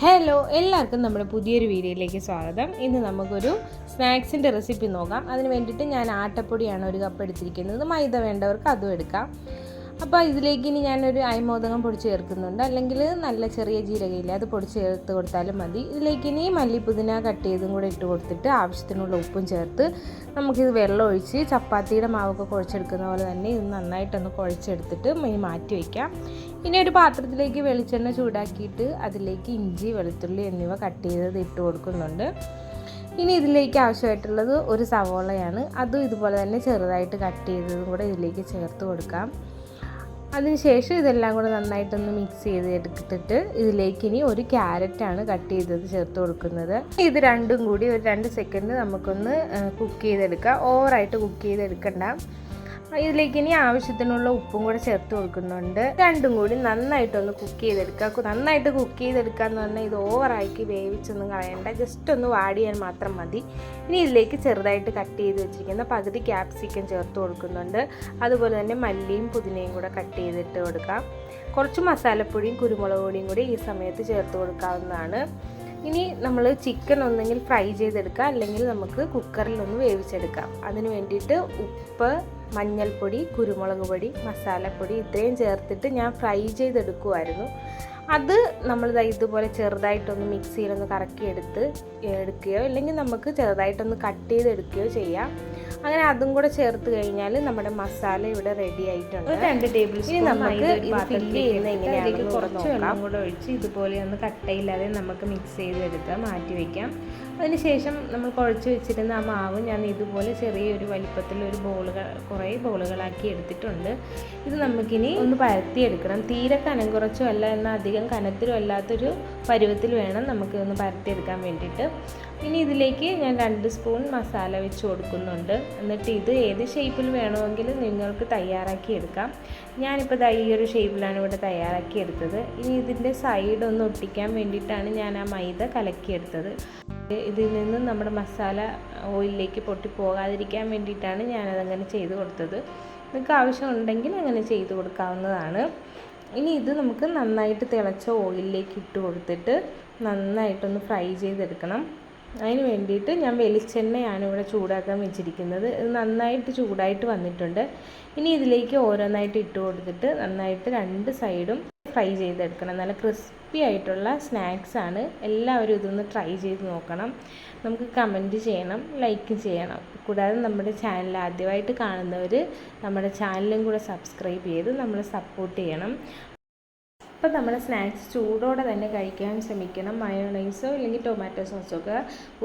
Hello എല്ലാവർക്കും നമ്മുടെ പുതിയൊരു വീഡിയോയിലേക്ക് സ്വാഗതം. ഇന്ന് നമുക്കൊരു സ്നാക്സിന്റെ റെസിപ്പി നോക്കാം. അതിന് വേണ്ടിയിട്ട് ഞാൻ ആട്ടപ്പൊടിയാണ് ഒരു കപ്പ് എടുത്തിരിക്കുന്നത്. മൈദ വേണ്ടവർക്ക് അതും എടുക്കാം. അപ്പോൾ ഇതിലേക്ക് ഇനി ഞാനൊരു അയമോദകം പൊടിച്ച് ചേർക്കുന്നുണ്ട്. അല്ലെങ്കിൽ നല്ല ചെറിയ ജീരകയില്ല അത് പൊടിച്ച് ചേർത്ത് കൊടുത്താലും മതി. ഇതിലേക്ക് ഇനി മല്ലിപ്പുതിന കട്ട് ചെയ്തും കൂടെ ഇട്ട് കൊടുത്തിട്ട് ആവശ്യത്തിനുള്ള ഉപ്പും ചേർത്ത് നമുക്കിത് വെള്ളം ഒഴിച്ച് ചപ്പാത്തിയുടെ മാവൊക്കെ കുഴച്ചെടുക്കുന്ന പോലെ തന്നെ ഇത് നന്നായിട്ടൊന്ന് കുഴച്ചെടുത്തിട്ട് ഇനി മാറ്റി വയ്ക്കാം ഇനി ഒരു പാത്രത്തിലേക്ക് വെളിച്ചെണ്ണ ചൂടാക്കിയിട്ട് അതിലേക്ക് ഇഞ്ചി വെളുത്തുള്ളി എന്നിവ കട്ട് ചെയ്തത് ഇട്ട് കൊടുക്കുന്നുണ്ട്. ഇനി ഇതിലേക്ക് ആവശ്യമായിട്ടുള്ളത് ഒരു സവോളയാണ്. അതും ഇതുപോലെ തന്നെ ചെറുതായിട്ട് കട്ട് ചെയ്തതും കൂടെ ഇതിലേക്ക് ചേർത്ത് കൊടുക്കാം. അതിനുശേഷം ഇതെല്ലാം കൂടെ നന്നായിട്ടൊന്ന് മിക്സ് ചെയ്ത് എടുത്തിട്ട് ഇതിലേക്ക് ഇനി ഒരു ക്യാരറ്റാണ് കട്ട് ചെയ്തത് ചേർത്ത് കൊടുക്കുന്നത്. ഇത് രണ്ടും കൂടി ഒരു രണ്ട് സെക്കൻഡ് നമുക്കൊന്ന് കുക്ക് ചെയ്തെടുക്കാം. ഓവറായിട്ട് കുക്ക് ചെയ്തെടുക്കണ്ട. ഇതിലേക്ക് ഇനി ആവശ്യത്തിനുള്ള ഉപ്പും കൂടെ ചേർത്ത് കൊടുക്കുന്നുണ്ട്. രണ്ടും കൂടി നന്നായിട്ടൊന്ന് കുക്ക് ചെയ്തെടുക്കുക. നന്നായിട്ട് കുക്ക് ചെയ്തെടുക്കുക എന്ന് പറഞ്ഞാൽ ഇത് ഓവറാക്കി വേവിച്ചൊന്നും കളയണ്ട. ജസ്റ്റ് ഒന്ന് വാടിയാൽ മാത്രം മതി. ഇനി ഇതിലേക്ക് ചെറുതായിട്ട് കട്ട് ചെയ്ത് വെച്ചിരിക്കുന്ന പകുതി ക്യാപ്സിക്കം ചേർത്ത് കൊടുക്കുന്നുണ്ട്. അതുപോലെ തന്നെ മല്ലിയും പുതിനയും കൂടെ കട്ട് ചെയ്തിട്ട് കൊടുക്കാം കുറച്ച് മസാലപ്പൊടിയും കുരുമുളക് പൊടിയും കൂടി ഈ സമയത്ത് ചേർത്ത് കൊടുക്കാവുന്നതാണ്. ഇനി നമ്മൾ ചിക്കൻ ഒന്നെങ്കിൽ ഫ്രൈ ചെയ്തെടുക്കുക. അല്ലെങ്കിൽ നമുക്ക് കുക്കറിൽ ഒന്ന് വേവിച്ചെടുക്കാം. അതിന് വേണ്ടിയിട്ട് ഉപ്പ് മഞ്ഞൾപ്പൊടി കുരുമുളക് പൊടി മസാലപ്പൊടി ഇത്രയും ചേർത്തിട്ട് ഞാൻ ഫ്രൈ ചെയ്തെടുക്കുമായിരുന്നു അത് നമ്മൾ ഇതുപോലെ ചെറുതായിട്ടൊന്ന് മിക്സിയിലൊന്ന് കറക്കി എടുത്ത് എടുക്കുകയോ അല്ലെങ്കിൽ നമുക്ക് ചെറുതായിട്ടൊന്ന് കട്ട് ചെയ്തെടുക്കുകയോ ചെയ്യാം. അങ്ങനെ അതും കൂടെ ചേർത്ത് കഴിഞ്ഞാൽ നമ്മുടെ മസാല ഇവിടെ റെഡി ആയിട്ടുണ്ട്. രണ്ട് ടേബിൾ സ്പൂൺ നമുക്ക് ഫില്ല് ചെയ്യുന്ന കുറച്ച് വെള്ളം കൂടെ ഒഴിച്ച് ഇതുപോലെ ഒന്ന് കട്ടയില്ലാതെ നമുക്ക് മിക്സ് ചെയ്തെടുക്കാം മാറ്റി വയ്ക്കാം അതിനുശേഷം നമ്മൾ കുഴച്ച് വെച്ചിരുന്ന ആ മാവ് ഞാൻ ഇതുപോലെ ചെറിയൊരു വലിപ്പത്തിൽ ഒരു ബോളുകൾ കുറേ ബോളുകളാക്കി എടുത്തിട്ടുണ്ട്. ഇത് നമുക്കിനി ഒന്ന് പരത്തിയെടുക്കണം. തീരെ കനം കുറച്ചും അല്ല എന്നാൽ അധികം കനത്തിലും അല്ലാത്തൊരു പരുവത്തിൽ വേണം നമുക്ക് ഒന്ന് പരത്തിയെടുക്കാൻ വേണ്ടിയിട്ട്. ഇനി ഇതിലേക്ക് ഞാൻ രണ്ട് സ്പൂൺ മസാല വെച്ച് കൊടുക്കുന്നുണ്ട്. എന്നിട്ട് ഇത് ഏത് ഷേപ്പിൽ വേണമെങ്കിലും നിങ്ങൾക്ക് തയ്യാറാക്കി എടുക്കാം. ഞാനിപ്പോൾ ഈ ഒരു ഷേപ്പിലാണ് ഇവിടെ തയ്യാറാക്കി എടുത്തത്. ഇനി ഇതിന്റെ സൈഡ് ഒന്ന് ഒട്ടിക്കാൻ വേണ്ടിയിട്ടാണ് ഞാൻ ആ മൈദ കലക്കിയെടുത്തത്. ഇതിൽ നിന്ന് നമ്മുടെ മസാല ഓയിലിലേക്ക് പൊട്ടി പോകാതിരിക്കാൻ വേണ്ടിയിട്ടാണ് ഞാനതങ്ങനെ ചെയ്ത് കൊടുത്തത്. നിങ്ങൾക്ക് ആവശ്യമുണ്ടെങ്കിൽ അങ്ങനെ ചെയ്ത് കൊടുക്കാവുന്നതാണ്. ഇനി ഇത് നമുക്ക് നന്നായിട്ട് തിളച്ച ഓയിലിലേക്ക് ഇട്ട് കൊടുത്തിട്ട് നന്നായിട്ടൊന്ന് ഫ്രൈ ചെയ്തെടുക്കണം. അതിന് വേണ്ടിയിട്ട് ഞാൻ വെളിച്ചെണ്ണയാണ് ഇവിടെ ചൂടാക്കാൻ വെച്ചിരിക്കുന്നത്. ഇത് നന്നായിട്ട് ചൂടായിട്ട് വന്നിട്ടുണ്ട്. ഇനി ഇതിലേക്ക് ഓരോന്നായിട്ട് ഇട്ട് കൊടുത്തിട്ട് നന്നായിട്ട് രണ്ട് സൈഡും ഫ്രൈ ചെയ്തെടുക്കണം. നല്ല ക്രിസ്പി ആയിട്ടുള്ള സ്നാക്സാണ് എല്ലാവരും ഇതൊന്ന് ട്രൈ ചെയ്ത് നോക്കണം. നമുക്ക് കമന്റ് ചെയ്യണം ലൈക്ക് ചെയ്യണം. കൂടാതെ നമ്മുടെ ചാനൽ ആദ്യമായിട്ട് കാണുന്നവർ നമ്മുടെ ചാനലും കൂടെ സബ്സ്ക്രൈബ് ചെയ്ത് നമ്മളെ സപ്പോർട്ട് ചെയ്യണം. അപ്പോൾ നമ്മൾ സ്നാക്സ് ചൂടോടെ തന്നെ കഴിക്കാൻ ശ്രമിക്കണം. മയോണൈസോ അല്ലെങ്കിൽ ടൊമാറ്റോ സോസോ ഒക്കെ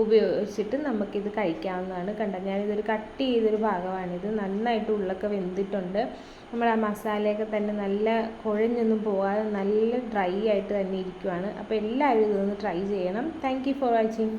ഉപയോഗിച്ചിട്ട് നമുക്കിത് കഴിക്കാവുന്നതാണ് കണ്ട ഞാനിതൊരു കട്ട് ചെയ്തൊരു ഭാഗമാണിത് നന്നായിട്ട് ഉള്ളൊക്കെ വെന്തിട്ടുണ്ട്. നമ്മൾ ആ മസാലയൊക്കെ തന്നെ നല്ല കുഴഞ്ഞൊന്നും പോകാതെ നല്ല ഡ്രൈ ആയിട്ട് തന്നെ ഇരിക്കുവാണ്. അപ്പോൾ എല്ലാവരും ഇതൊന്ന് ട്രൈ ചെയ്യണം. Thank for watching.